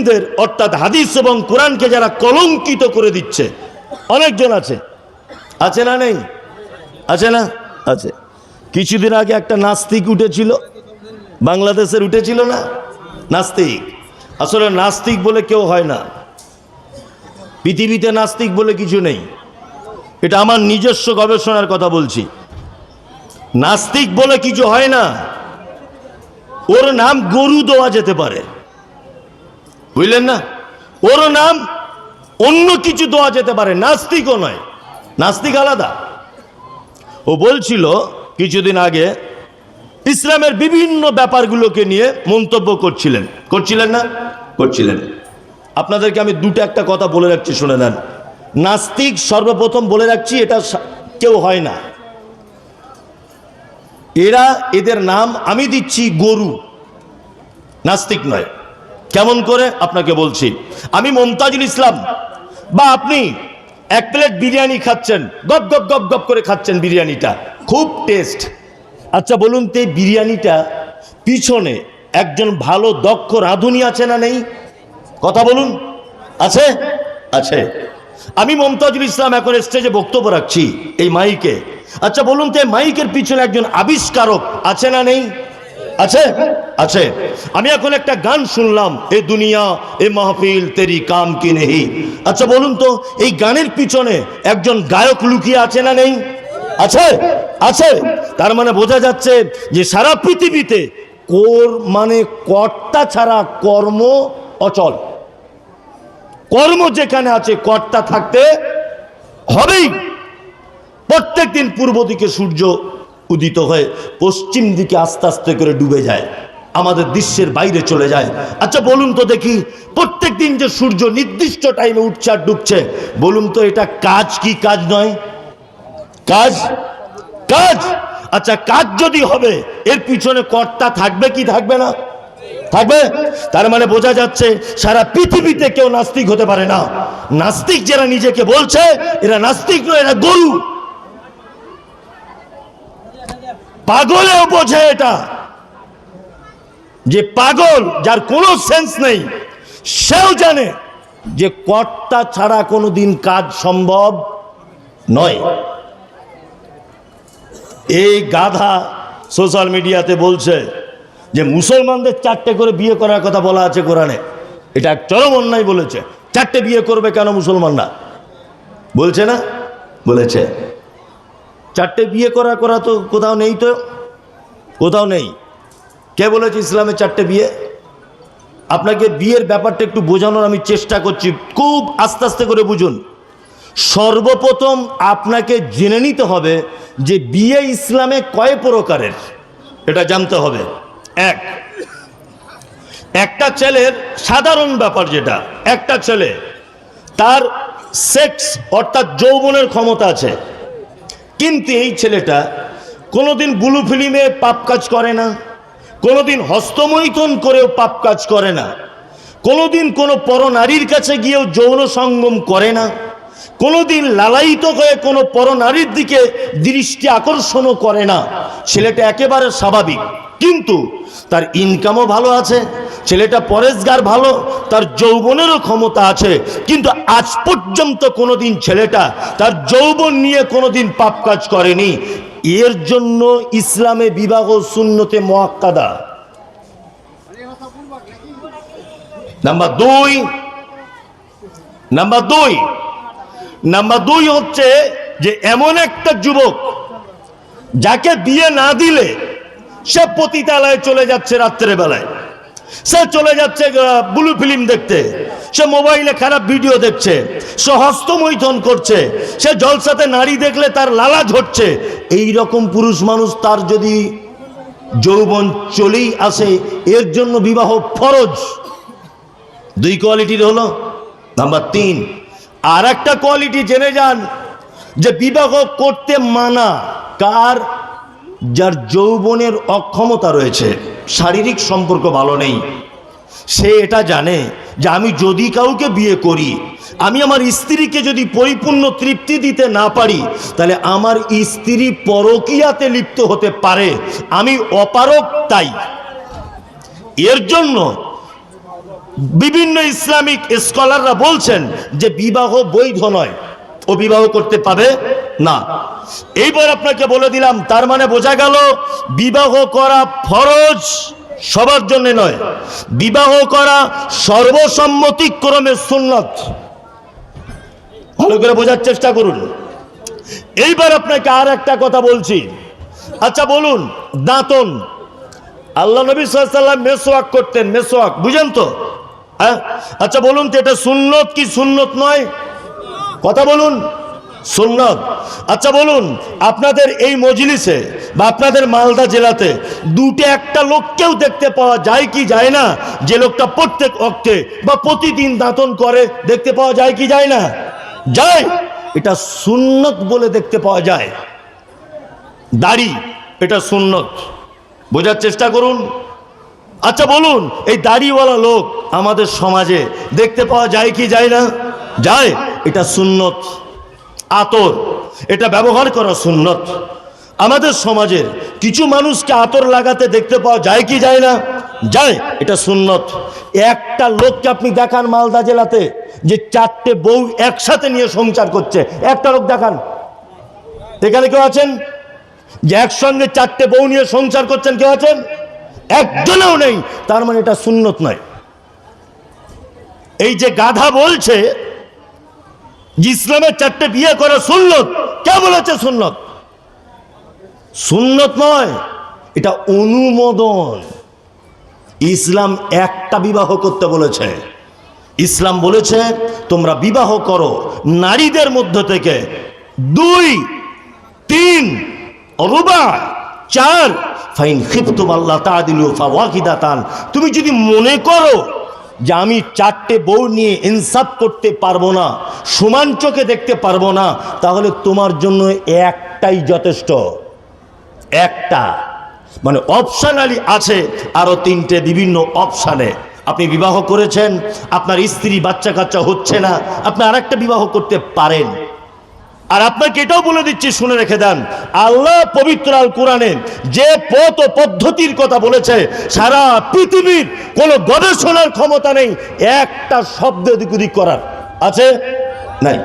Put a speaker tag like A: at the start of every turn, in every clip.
A: মুসলিমদের অর্থাৎ হাদিস এবং কোরআনকে যারা কলঙ্কিত করে দিচ্ছে। অনেকজন আছে। আছে না নেই? আছে না? আছে। কিছুদিন আগে একটা নাস্তিক উঠেছিল। বাংলাদেশের উঠেছিল না? নাস্তিক। আসলে নাস্তিক বলে কেউ হয় না। পৃথিবীতে নাস্তিক বলে কিছু নেই। এটা আমার নিজস্ব গবেষণার কথা বলছি। নাস্তিক বলে কিছু হয় না। ওর নাম গরু দেওয়া যেতে পারে। বুঝলেন না? ওর নাম অন্য কিছু দেওয়া যেতে পারে, নাস্তিকও নয়। নাস্তিক আলাদা। ও বলছিল কিছুদিন আগে, ইসলামের বিভিন্ন ব্যাপারগুলোকে নিয়ে মন্তব্য করছিলেন। করছিলেন না? করছিলেন। আপনাদেরকে আমি দুটো একটা কথা বলে রাখছি, শুনে নেন। নাস্তিক সর্বপ্রথম বলে রাখছি, এটা কেউ হয় না। এরা এদের নাম আমি দিচ্ছি গরু। নাস্তিক নয়। কেমন করে? আপনাকে বলছি। আমি মমতাজুল ইসলাম। বা আপনি এক প্লেট বিরিয়ানি খাচ্ছেন, গপ গপ গপ গপ করে খাচ্ছেন বিরিয়ানিটা। খুব টেস্ট আচ্ছা বলুন তো এই বিরিয়ানিটা পিছনে একজন ভালো, দক্ষ রাঁধুনি আছে না নেই? কথা বলুন। আছে? আছে। আমি মমতাজুল ইসলাম এখন স্টেজে বক্তব্য রাখছি এই মাইকে আচ্ছা বলুন তো এই মাইকের পিছনে একজন আবিষ্কারক আছে না নেই? আছে? আছে। আমি এখন একটা গান শুনলাম, এ দুনিয়া, এ মাহফিল, তেরি কাম কি নেহি? আচ্ছা বলুন তো, এই গানের পিছনে একজন গায়ক লুকিয়ে আছে না নেই? আছে? আছে। তার মানে বোঝা যাচ্ছে যে সারা পৃথিবীতে কোর মানে কর্তা ছাড়া কর্ম অচল। কর্ম যেখানে আছে, কর্তা থাকতে হবেই। প্রত্যেক দিন পূর্ব দিকে সূর্য উদিত হয়ে পশ্চিম দিকে আস্তে আস্তে করে ডুবে যায়, আমাদের দৃশ্যের বাইরে চলে যায়। আচ্ছা বলুন তো দেখি প্রত্যেক দিন যে সূর্য নির্দিষ্ট টাইমে উঠছে আর ডুবছে, বলুন তো এটা কাজ কি কাজ নয়? কাজ? কাজ? আচ্ছা কাজ যদি হবে, এর পিছনে কর্তা থাকবে কি থাকবে না? থাকবে? তার মানে বোঝা যাচ্ছে, সারা পৃথিবীতে কেউ নাস্তিক হতে পারে না। নাস্তিক যারা নিজেকে বলছে, এরা নাস্তিক নয়, এরা গরু। পাগলেও বোঝে এটা যে পাগল যার কোনো সেন্স নেই, সেও জানে যে কর্তা ছাড়া কোনোদিন কাজ সম্ভব নয়। এই গাধা সোশ্যাল মিডিয়াতে বলছে যে মুসলমানদের চারটে করে বিয়ে করার কথা বলা আছে কোরআনে। এটা এক চরম অন্যায় বলেছে। চারটে বিয়ে করবে কেন মুসলমানরা? বলছে না? বলেছে। চারটে বিয়ে করা করা তো কোথাও নেই তো, কোথাও নেই। কে বলেছে ইসলামের চারটে বিয়ে? আপনাকে বিয়ের ব্যাপারটা একটু বোঝানোর আমি চেষ্টা করছি। খুব আস্তে আস্তে করে বুঝুন। সর্বপ্রথম আপনাকে জেনে নিতে হবে যে বিয়ে ইসলামে কয় প্রকারের, এটা জানতে হবে। এক, একটা ছেলের সাধারণ ব্যাপার যেটা, একটা ছেলে, তার সেক্স অর্থাৎ যৌবনের ক্ষমতা আছে। কিন্তু এই ছেলেটা কোনোদিন বুলু ফিলিমে পাপ কাজ করে না, কোনোদিন হস্তমৈথন করেও পাপ কাজ করে না, কোনোদিন কোনো পরনারীর কাছে গিয়েও যৌন সঙ্গম করে না, কোনোদিন লালায়িত হয়ে কোনো পরনারীর দিকে দৃষ্টি আকর্ষণও করে না। ছেলেটা একেবারে স্বাভাবিক। কিন্তু তার ইনকামও ভালো আছে, ছেলেটা পরেশগার ভালো, তার যৌবনেরও ক্ষমতা আছে, কিন্তু আজ পর্যন্ত কোনোদিন ছেলেটা তার যৌবন নিয়ে কোনোদিন পাপ কাজ করেনি। এর জন্য ইসলামে বিবাহ শূন্যতে মোয়াক্কাদা নাম্বার দুই নাম্বার দুই নাম্বার দুই হচ্ছে যে এমন একটা যুবক যাকে বিয়ে না দিলে সে পতিতালয়ে চলে যাচ্ছে রাত্রের বেলায় সে চলে যাচ্ছে ব্লু ফিল্ম দেখতে। সে মোবাইলে খারাপ ভিডিও দেখছে। সে হস্তমৈথন করছে। সে জলসাতে নারী দেখলে তার লালা ঝরছে। এই রকম পুরুষ মানুষ তার যদি যৌবন চলেই আসে, এর জন্য বিবাহ ফরজ। দুই কোয়ালিটির হলো, নাম্বার তিন। আর একটা কোয়ালিটি জেনে যান যে বিবাহ করতে মানা কার যার যৌবনের অক্ষমতা রয়েছে, শারীরিক সম্পর্ক ভালো নেই। সে এটা জানে যে আমি যদি কাউকে বিয়ে করি, আমি আমার স্ত্রীকে যদি পরিপূর্ণ তৃপ্তি দিতে না পারি, তাহলে আমার স্ত্রী পরকিয়াতে লিপ্ত হতে পারে। আমি অপারক তাই। এর জন্য বিভিন্ন ইসলামিক স্কলাররা বলছেন যে বিবাহ বৈধ নয়। ও বিবাহ করতে পাবে না। এইবার আপনাকে বলে দিলাম, তার মানে বোঝা গেল বিবাহ করা ফরজ সবার জন্য নয়। বিবাহ করা সর্বসম্মতিক্রমে সুন্নত। ভালো করে বোঝার চেষ্টা করুন। এইবার আপনাকে আর একটা কথা বলছি। আচ্ছা বলুন, দাঁতন। আল্লাহ নবী সাল্লাম মেসোয়াক করতেন মেসোয়াক বুঝেন তো? হ্যাঁ? আচ্ছা বলুন তো, এটা সুন্নত কি সুন্নত নয়? কথা বলুন। সুন্নত। আচ্ছা বলুন, আপনাদের এই মজলিসে বা আপনাদের মালদা জেলাতে দুটো একটা লোককেও দেখতে পাওয়া যায় কি যায় না? যে লোকটা প্রত্যেক অক্টে বা প্রতিদিন দাঁতন করে, দেখতে পাওয়া যায় কি যায় না? যায়। এটা সুন্নত বলে দেখতে পাওয়া যায়। দাড়ি, এটা সুন্নত। বোঝার চেষ্টা করুন। আচ্ছা বলুন, এই দাড়িওয়ালা লোক আমাদের সমাজে দেখতে পাওয়া যায় কি যায় না? যায়। এটা সুন্নত। আতর। এটা ব্যবহার করা সুন্নত। আমাদের সমাজের কিছু মানুষকে আতর লাগাতে দেখতে পাওয়া যায় কি যায় না? যায়। এটা সুন্নত। একটা লোককে আপনি দেখান মালদা জেলাতে যে চারটে বউ একসাথে নিয়ে সংসার করছে। একটা লোক দেখান। এখানে কেউ আছেন? যে একসঙ্গে চারটে বউ নিয়ে সংসার করছেন কেউ আছেন? একজনেও নেই। তার মানে এটা সুন্নত নয়। এই যে গাধা বলছে ইসলামের চারটে বিয়ে করা সুন্নত, কে বলেছে সুন্নত? সুন্নত নয়, এটা অনুমোদন। ইসলাম একটা বিবাহ করতে বলেছে। ইসলাম বলেছে, তোমরা বিবাহ করো নারীদের মধ্য থেকে। দুই, তিন, রুবা, চার, ফাইন খিপ্তুম আল্লাহ তাদিলু ফাওয়াকিদাতান তুমি যদি মনে করো যে আমি চারটে বউ নিয়ে ইনসাফ করতে পারব না, সমান চোখে দেখতে পারব না, তাহলে তোমার জন্য একটাই যথেষ্ট। একটা। মানে অপশানালি আছে আরও তিনটে বিভিন্ন অপশানে আপনি বিবাহ করেছেন, আপনার স্ত্রী বাচ্চা কাচ্চা হচ্ছে না, আপনি আরেকটা বিবাহ করতে পারেন। আর আপনাকে এটাও বলে দিচ্ছি, শুনে রেখে দেন। আল্লাহ পবিত্র আল কোরআনে যে পথ ও পদ্ধতির কথা বলেছে, সারা পৃথিবীর কোনো গবেষণার ক্ষমতা নেই, একটা শব্দ এদিক ওদিক করার। আছে? নাই।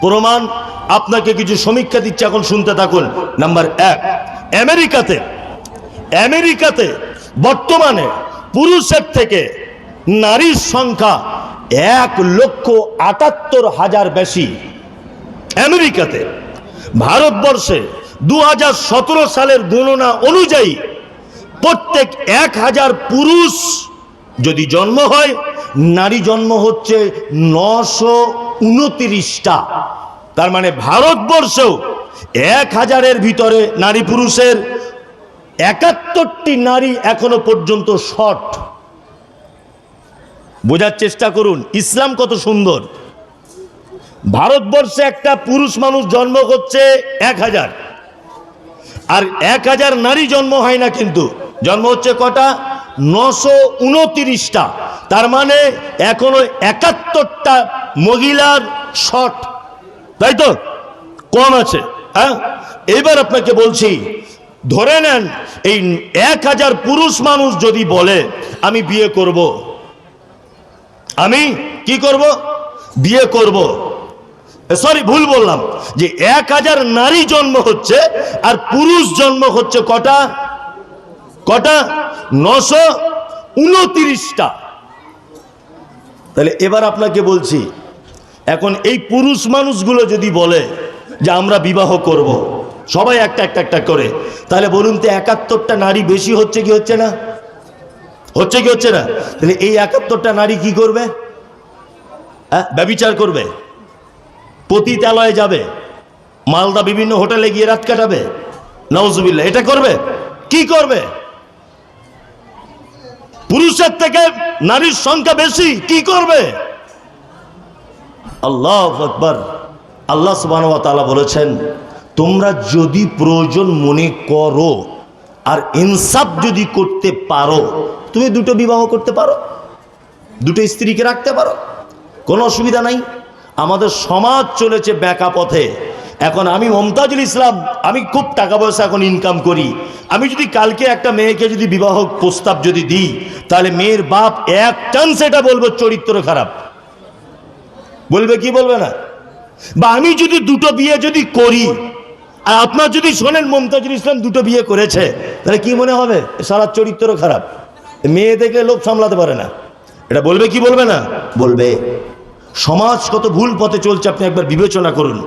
A: প্রমাণ, আপনাকে কিছু সমীক্ষা দিচ্ছে, এখন শুনতে থাকুন। নাম্বার এক, আমেরিকাতে আমেরিকাতে বর্তমানে পুরুষের থেকে নারীর সংখ্যা এক লক্ষ আটাত্তর হাজার বেশি। আমেরিকাতে ভারতবর্ষে দু হাজার সতেরো সালের গণনা অনুযায়ী প্রত্যেক এক হাজার পুরুষ যদি জন্ম হয়, নারী জন্ম হচ্ছে নশো উনতিরিশটা। তার মানে ভারতবর্ষেও এক হাজারের ভিতরে নারী পুরুষের একাত্তরটি নারী এখনও পর্যন্ত শট বোঝার চেষ্টা করুন, ইসলাম কত সুন্দর। ভারতবর্ষে একটা পুরুষ মানুষ জন্ম হচ্ছে এক হাজার। আর এক হাজার নারী জন্ম হয় না কিন্তু। জন্ম হচ্ছে কটা? নশো উনতিরিশটা। তার মানে এখনও একাত্তরটা মহিলার শট। তাই তো? কম আছে হ্যাঁ? এবার আপনাকে বলছি, ধরে নেন এই এক হাজার পুরুষ মানুষ যদি বলে, আমি বিয়ে করব। আমি কি করব? বিয়ে করব। সরি ভুল বললাম। যে এক হাজার নারী জন্ম হচ্ছে আর পুরুষ জন্ম হচ্ছে কটা? কটা? নশো উনতিরিশটা। তাহলে এবার আপনাকে বলছি, এখন এই পুরুষ মানুষগুলো যদি বলে যে আমরা বিবাহ করব। সবাই একটা একটা একটা করে, তাহলে বলুন তো একাত্তরটা নারী বেশি হচ্ছে কি হচ্ছে না? হচ্ছে কি হচ্ছে না? তাহলে এই একাত্তরটা নারী কি করবে? হ্যাঁ ব্যবিচার করবে। পতিতালয়ে যাবে। মালদা বিভিন্ন হোটেলে গিয়ে রাত কাটাবে। নওজুবিল্লা এটা করবে? কি করবে? পুরুষের থেকে নারীর সংখ্যা বেশি, কি করবে? আল্লাহ আকবর। আল্লাহ সুবাহ বলেছেন, তোমরা যদি প্রয়োজন মনে করো আর ইনসাফ যদি করতে পারো, তুমি দুটো বিবাহ করতে পারো, দুটো স্ত্রীকে রাখতে পারো, কোনো অসুবিধা নাই। আমাদের সমাজ চলেছে ব্যাকা পথে। এখন আমি মমতাজুল ইসলাম, আমি খুব টাকা পয়সা এখন ইনকাম করি। আমি যদি কালকে একটা মেয়েকে যদি বিবাহ প্রস্তাব যদি দিই, তাহলে মেয়ের বাপ এক চান্স এটা বলব চরিত্র খারাপ। বলবে কি বলবে না? বা আমি যদি দুটো বিয়ে যদি করি, আর আপনার যদি শোনেন মমতাজুল ইসলাম দুটো বিয়ে করেছে, তাহলে কি মনে হবে? সারা চরিত্র খারাপ। মেয়ে দেখলে লোক সামলাতে পারে না। এটা বলবে কি বলবে না? বলবে। সমাজ কত ভুল পথে চলছে আপনি একবার বিবেচনা করুন।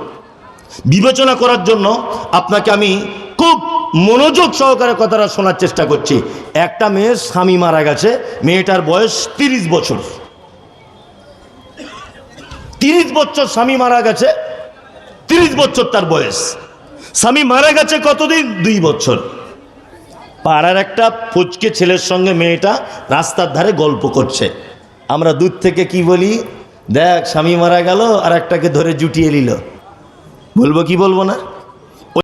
A: বিবেচনা করার জন্য আপনাকে আমি খুব মনোযোগ সহকারে কথাটা শোনার চেষ্টা করছি। একটা মেয়ের স্বামী মারা গেছে, মেয়েটার বয়স তিরিশ বছর। তিরিশ বছর স্বামী মারা গেছে, তিরিশ বছর তার বয়স। স্বামী মারা গেছে কতদিন? দুই বছর। পাড়ার একটা ফুচকে ছেলের সঙ্গে মেয়েটা রাস্তার ধারে গল্প করছে। আমরা দূর থেকে কি বলি? দেখ স্বামী মারা গেল আর একটাকে ধরে জুটিয়ে নিল। বলব কি বলব না?